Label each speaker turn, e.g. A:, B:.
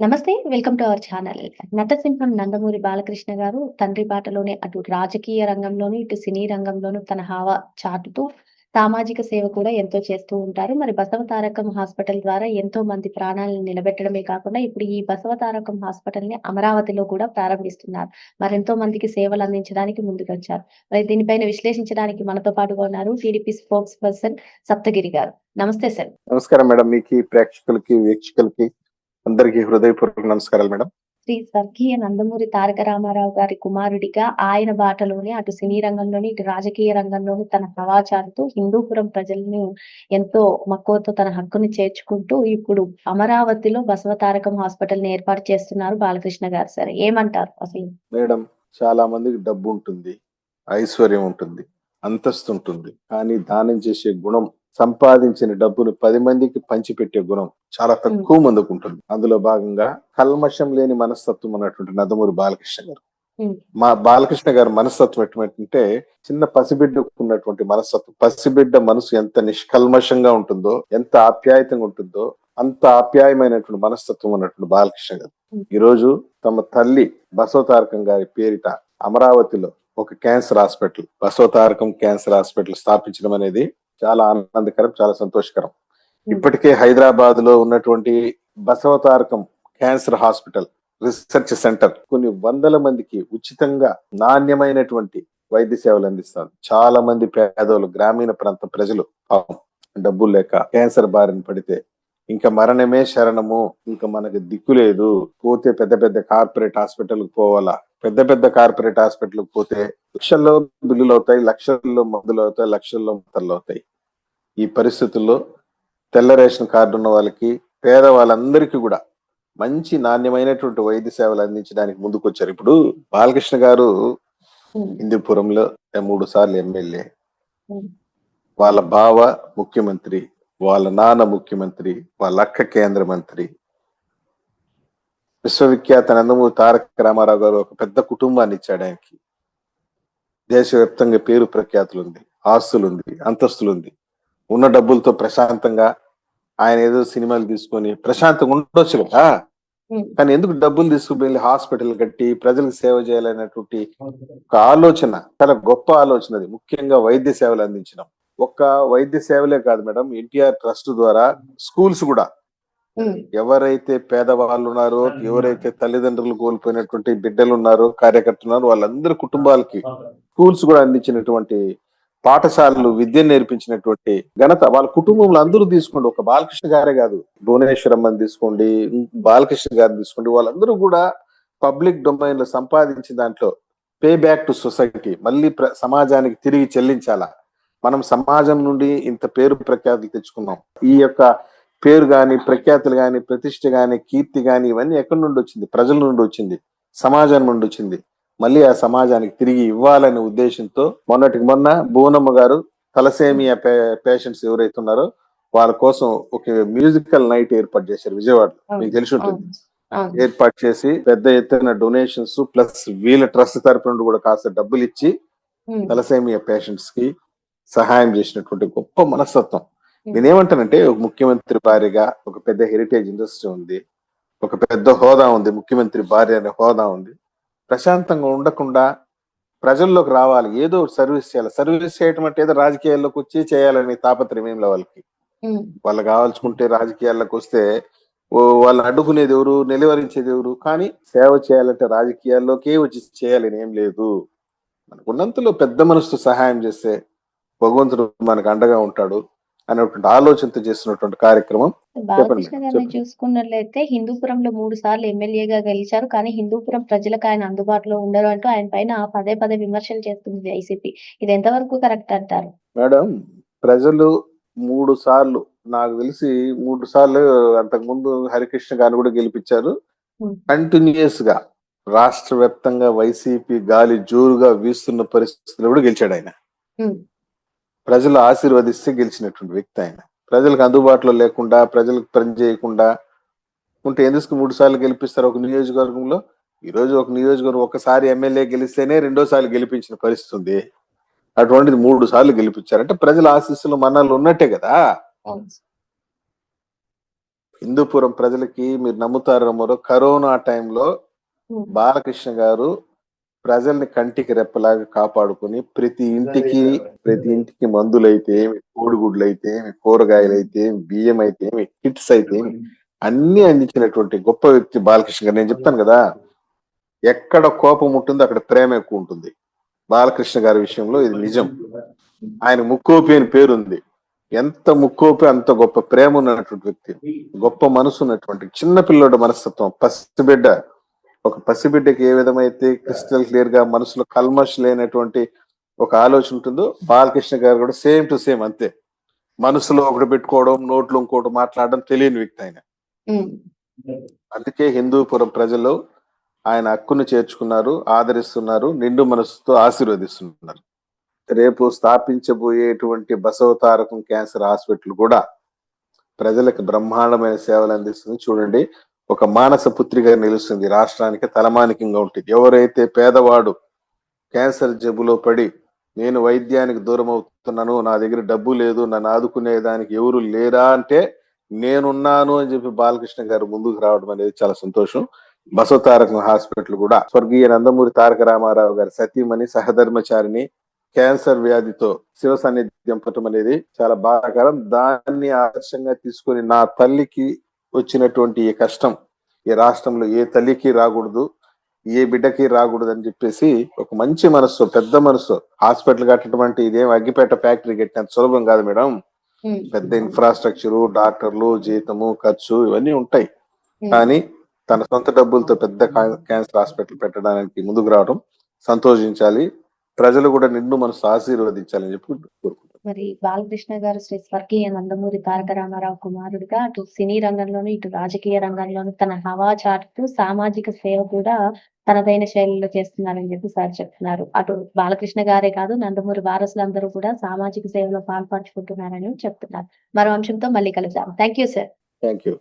A: నమస్తే welcome to our channel. నటసింహం నందమూరి బాలకృష్ణ గారు తండ్రి బాటలోనే అటు రాజకీయ రంగంలోను ఇటు సినీ రంగంలోను తన హావా చాటుతూ సామాజిక సేవ కూడా ఎంతో చేస్తూ ఉంటారు. మరి బసవ తారకం హాస్పిటల్ ద్వారా ఎంతో మంది ప్రాణాలను నిలబెట్టడమే కాకుండా ఇప్పుడు ఈ బసవ తారకం హాస్పిటల్ని అమరావతిలో కూడా ప్రారంభిస్తున్నారు. మరెంతో మందికి సేవలు అందించడానికి ముందుకొచ్చారు. మరి దీనిపైన విశ్లేషించడానికి మనతో పాటుగా ఉన్నారు టీడీపీ స్పోక్స్ పర్సన్ సప్తగిరి గారు. నమస్తే సార్.
B: నమస్కారం మేడం. మీకు ప్రేక్షకులకి వీక్షకులకి అందరికీ హృదయపూర్వక నమస్కారాలు మేడం.
A: శ్రీ స్వర్గీయ నందమూరి తారక రామారావు గారి కుమారుడిగా ఆయన బాటలోనే అటు సినీ రంగంలోని ఇటు రాజకీయ రంగంలోని తన ప్రవాచాలతో హిందూపురం ప్రజలను ఎంతో మక్కువతో తన హక్కుని చేర్చుకుంటూ ఇప్పుడు అమరావతిలో బసవ తారకం హాస్పిటల్ని ఏర్పాటు చేస్తున్నారు బాలకృష్ణ గారు. సరే ఏమంటారు అసలు?
B: మేడం చాలా మందికి డబ్బు ఉంటుంది ఐశ్వర్యం ఉంటుంది అంతస్తు ఉంటుంది. కానీ దానం చేసే గుణం సంపాదించిన డబ్బును పది మందికి పంచిపెట్టే గుణం చాలా తక్కువ మందికి ఉంటుంది అందులో భాగంగా కల్మషం లేని మనస్తత్వం అన్నటువంటి నందమూరి బాలకృష్ణ గారు. మా బాలకృష్ణ గారి మనస్తత్వం ఎటువంటే చిన్న పసిబిడ్డకు ఉన్నటువంటి మనస్తత్వం. పసిబిడ్డ మనసు ఎంత నిష్కల్మషంగా ఉంటుందో ఎంత ఆప్యాయతంగా ఉంటుందో అంత ఆప్యాయమైనటువంటి మనస్తత్వం ఉన్నటువంటి బాలకృష్ణ గారు. ఈ రోజు తమ తల్లి బసవతారకం గారి పేరిట అమరావతిలో ఒక cancer hospital Basavatarakam cancer hospital స్థాపించడం అనేది చాలా ఆనందకరం చాలా సంతోషకరం. ఇప్పటికే హైదరాబాద్లో ఉన్నటువంటి Basavatarakam cancer hospital research centre కొన్ని వందల మందికి ఉచితంగా నాణ్యమైనటువంటి వైద్య సేవలు అందిస్తారు చాలా మంది పేదోళ్ళు గ్రామీణ ప్రాంత ప్రజలు డబ్బులు లేక క్యాన్సర్ బారిన పడితే ఇంకా మరణమే శరణము. ఇంకా మనకి దిక్కు లేదు. పోతే పెద్ద పెద్ద కార్పొరేట్ హాస్పిటల్ పోవాలా? పెద్ద పెద్ద కార్పొరేట్ హాస్పిటల్ పోతే లక్షల్లో బిల్లులు అవుతాయి లక్షల్లో మందులు అవుతాయి లక్షల్లో మందులు అవుతాయి. ఈ పరిస్థితుల్లో తెల్ల రేషన్ కార్డు ఉన్న వాళ్ళకి పేద వాళ్ళందరికీ కూడా మంచి నాణ్యమైనటువంటి వైద్య సేవలు అందించడానికి ముందుకొచ్చారు. ఇప్పుడు బాలకృష్ణ గారు హిందూపురంలో మూడు సార్లు ఎమ్మెల్యే. వాళ్ళ బావ ముఖ్యమంత్రి. వాళ్ళ నాన్న ముఖ్యమంత్రి వాళ్ళ అక్క కేంద్ర మంత్రి. విశ్వవిఖ్యాత నందమూరి తారక రామారావు గారు ఒక పెద్ద కుటుంబాన్ని ఇచ్చాడు ఆయనకి. దేశవ్యాప్తంగా పేరు ప్రఖ్యాతులు ఉంది ఆస్తులు ఉంది అంతస్తులు ఉంది ఉన్న డబ్బులతో ప్రశాంతంగా ఆయన ఏదో సినిమాలు తీసుకొని ప్రశాంతంగా ఉండొచ్చు కదా. కానీ ఎందుకు డబ్బులు తీసుకుని హాస్పిటల్ కట్టి ప్రజలకు సేవ చేయాలనేటువంటి ఒక ఆలోచన చాలా గొప్ప ఆలోచన అది. ముఖ్యంగా వైద్య సేవలు అందించడం ఒక్క వైద్య సేవలే కాదు మేడం ఎన్టీఆర్ ట్రస్ట్ ద్వారా స్కూల్స్ కూడా. ఎవరైతే పేదవాళ్ళు ఉన్నారో ఎవరైతే తల్లిదండ్రులు కోల్పోయినటువంటి బిడ్డలు ఉన్నారో కార్యకర్తలు ఉన్నారో వాళ్ళందరి కుటుంబాలకి స్కూల్స్ కూడా అందించినటువంటి పాఠశాలలు విద్య నేర్పించినటువంటి ఘనత వాళ్ళ కుటుంబంలో అందరూ తీసుకోండి. ఒక బాలకృష్ణ గారే కాదు. భువనేశ్వరమ్మని తీసుకోండి బాలకృష్ణ గారిని తీసుకోండి. వాళ్ళందరూ కూడా పబ్లిక్ డొమైన్లో సంపాదించిన దాంట్లో పే బ్యాక్ టు సొసైటీ. మళ్ళీ సమాజానికి తిరిగి చెల్లించాలా? మనం సమాజం నుండి ఇంత పేరు ప్రఖ్యాతులు తెచ్చుకున్నాం. ఈ యొక్క పేరు గాని ప్రఖ్యాతులు గాని ప్రతిష్ట గాని కీర్తి గాని ఇవన్నీ ఎక్కడి నుండి వచ్చింది? ప్రజల నుండి వచ్చింది. సమాజం నుండి వచ్చింది. మళ్ళీ ఆ సమాజానికి తిరిగి ఇవ్వాలనే ఉద్దేశంతో మొన్నటికి మొన్న భువనమ్మ గారు తలసేమియా పేషెంట్స్ ఎవరైతే ఉన్నారో వాళ్ళ కోసం ఒక మ్యూజికల్ నైట్ ఏర్పాటు చేశారు విజయవాడలో. మీకు తెలిసి ఉంటుంది. ఏర్పాటు చేసి పెద్ద ఎత్తున డొనేషన్స్ ప్లస్ వీళ్ళ ట్రస్ట్ తరపు నుండి కూడా కాస్త డబ్బులు ఇచ్చి తలసేమియా పేషెంట్స్కి సహాయం చేసినటువంటి గొప్ప మనస్తత్వం. నేనేమంటానంటే ఒక ముఖ్యమంత్రి భార్యగా ఒక పెద్ద హెరిటేజ్ ఇండస్ట్రీ ఉంది ఒక పెద్ద హోదా ఉంది ముఖ్యమంత్రి భార్య అనే హోదా ఉంది. ప్రశాంతంగా ఉండకుండా ప్రజల్లోకి రావాలి ఏదో సర్వీస్ చేయాలి. సర్వీస్ చేయటం అంటే ఏదో రాజకీయాల్లోకి వచ్చి చేయాలని తాపత్రయం ఏం వాళ్ళకి? వాళ్ళు కావాల్సుకుంటే రాజకీయాల్లోకి వస్తే ఓ వాళ్ళని అడ్డుకునేది ఎవరు నిలువరించేది ఎవరు? కానీ సేవ చేయాలంటే రాజకీయాల్లోకే వచ్చి చేయాలని ఏం లేదు. మనకు ఉన్నంతలో పెద్ద మనసుతో సహాయం చేస్తే భగవంతుడు మనకు అండగా ఉంటాడు అనేటువంటి ఆలోచనతో చేస్తున్నటువంటి కార్యక్రమం.
A: బాలకృష్ణ గారిని. చూసుకున్నట్లయితే హిందూపురంలో మూడు సార్లు ఎమ్మెల్యేగా గెలిచారు. కానీ హిందూపురం ప్రజలకు ఆయన అందుబాటులో ఉండరు అంటూ ఆయన పైన పదే పదే విమర్శలు చేస్తుంది వైసీపీ ఇది ఎంతవరకు కరెక్ట్ అంటారు?
B: మేడం ప్రజలు మూడు సార్లు నాకు తెలిసి మూడు సార్లు అంతకు ముందు హరికృష్ణ గారిని కూడా గెలిపించారు. కంటిన్యూస్గా రాష్ట్ర వ్యాప్తంగా వైసీపీ గాలి జోరుగా వీస్తున్న పరిస్థితుల్లో కూడా గెలిచాడు ఆయన. ప్రజలు ఆశీర్వదిస్తే గెలిచినటువంటి వ్యక్తి ఆయన. ప్రజలకు అందుబాటులో లేకుండా ప్రజలకు పని చేయకుండా ఉంటే ఎందుకు మూడు సార్లు గెలిపిస్తారు ఒక నియోజకవర్గంలో? ఈ రోజు ఒక నియోజకవర్గం ఒకసారి ఎమ్మెల్యే గెలిస్తేనే రెండోసారి గెలిపించిన పరిస్థితి ఉంది. అటువంటిది మూడు సార్లు గెలిపించారు. అంటే ప్రజల ఆశీస్సులు మన్నాళ్ళు ఉన్నట్టే కదా. హిందూపురం ప్రజలకి మీరు నమ్ముతారో నమ్మరో కరోనా టైంలో బాలకృష్ణ గారు ప్రజల్ని కంటికి రెప్పలాగా కాపాడుకుని ప్రతి ఇంటికి ప్రతి ఇంటికి మందులైతే ఏమి కోడిగుడ్లు అయితే ఏమి కూరగాయలు అయితే బియ్యం అయితే ఏమి కిట్స్ అయితే అన్ని అందించినటువంటి గొప్ప వ్యక్తి బాలకృష్ణ గారు. నేను చెప్తాను కదా ఎక్కడ కోపం ఉంటుందో అక్కడ ప్రేమ ఎక్కువ ఉంటుంది. బాలకృష్ణ గారి విషయంలో ఇది నిజం. ఆయన ముక్కోపి అని పేరుంది. ఎంత ముక్కోపి అంత గొప్ప ప్రేమ ఉన్నటువంటి వ్యక్తి. గొప్ప మనసు ఉన్నటువంటి చిన్న పిల్లోడి మనస్తత్వం పసిబిడ్డ ఒక పసిబిడ్డకి ఏ విధమైతే క్రిస్టల్ క్లియర్గా మనసులో కల్మష్ లేనటువంటి ఒక ఆలోచన ఉంటుందో బాలకృష్ణ గారు కూడా సేమ్ టు సేమ్ అంతే. మనసులో ఒకటి పెట్టుకోవడం నోట్లో ఇంకోటి మాట్లాడడం తెలియని వ్యక్తి ఆయన. అందుకే హిందూపురం ప్రజలు ఆయన హక్కును చేర్చుకున్నారు ఆదరిస్తున్నారు నిండు మనసుతో ఆశీర్వదిస్తున్నారు. రేపు స్థాపించబోయేటువంటి బసవతారకం క్యాన్సర్ హాస్పిటల్ కూడా ప్రజలకు బ్రహ్మాండమైన సేవలు అందిస్తుంది. చూడండి ఒక మానస పుత్రిగా నిలుస్తుంది. రాష్ట్రానికి తలమానికంగా ఉంటుంది. ఎవరైతే పేదవాడు క్యాన్సర్ జబ్బులో పడి నేను వైద్యానికి దూరం అవుతున్నాను నా దగ్గర డబ్బు లేదు నన్ను ఆదుకునేదానికి ఎవరు లేరా అంటే నేనున్నాను అని చెప్పి బాలకృష్ణ గారు ముందుకు రావడం అనేది చాలా సంతోషం. బసవతారకం హాస్పిటల్ కూడా స్వర్గీయ నందమూరి తారక రామారావు గారి సతీమణి సహధర్మచారిని క్యాన్సర్ వ్యాధితో శివ సాన్నిధ్యం పట్టడం అనేది చాలా బాధాకరం. దాన్ని ఆదర్శంగా తీసుకొని నా తల్లికి వచ్చినటువంటి ఈ కష్టం ఈ రాష్ట్రంలో ఏ తల్లికి రాకూడదు ఏ బిడ్డకి రాకూడదు అని చెప్పేసి ఒక మంచి మనసు పెద్ద మనసు హాస్పిటల్ కట్టడం అంటే ఇదేం అగ్గిపేట ఫ్యాక్టరీ కట్టినంత సులభం కాదు మేడం. పెద్ద ఇన్ఫ్రాస్ట్రక్చరు డాక్టర్లు జీతము ఖర్చు ఇవన్నీ ఉంటాయి. కానీ తన సొంత డబ్బులతో పెద్ద క్యాన్సర్ హాస్పిటల్ పెట్టడానికి ముందుకు రావడం సంతోషించాలి. ప్రజలు కూడా నిండు మనసు ఆశీర్వదించాలని చెప్పి కోరుకుంటున్నాను.
A: మరి బాలకృష్ణ గారు శ్రీ స్వర్గీయ నందమూరి తారక రామారావు కుమారుడిగా అటు సినీ రంగంలోను ఇటు రాజకీయ రంగంలోను తన హవా చాటుతూ సామాజిక సేవ కూడా తనదైన శైలిలో చేస్తున్నారని చెప్పి సార్ చెప్తున్నారు. అటు బాలకృష్ణ గారే కాదు నందమూరి వారసులందరూ కూడా సామాజిక సేవలో పాల్పంచుకుంటున్నారని చెప్తున్నారు. మరో అంశంతో మళ్ళీ కలుద్దాం. Thank you sir
B: thank you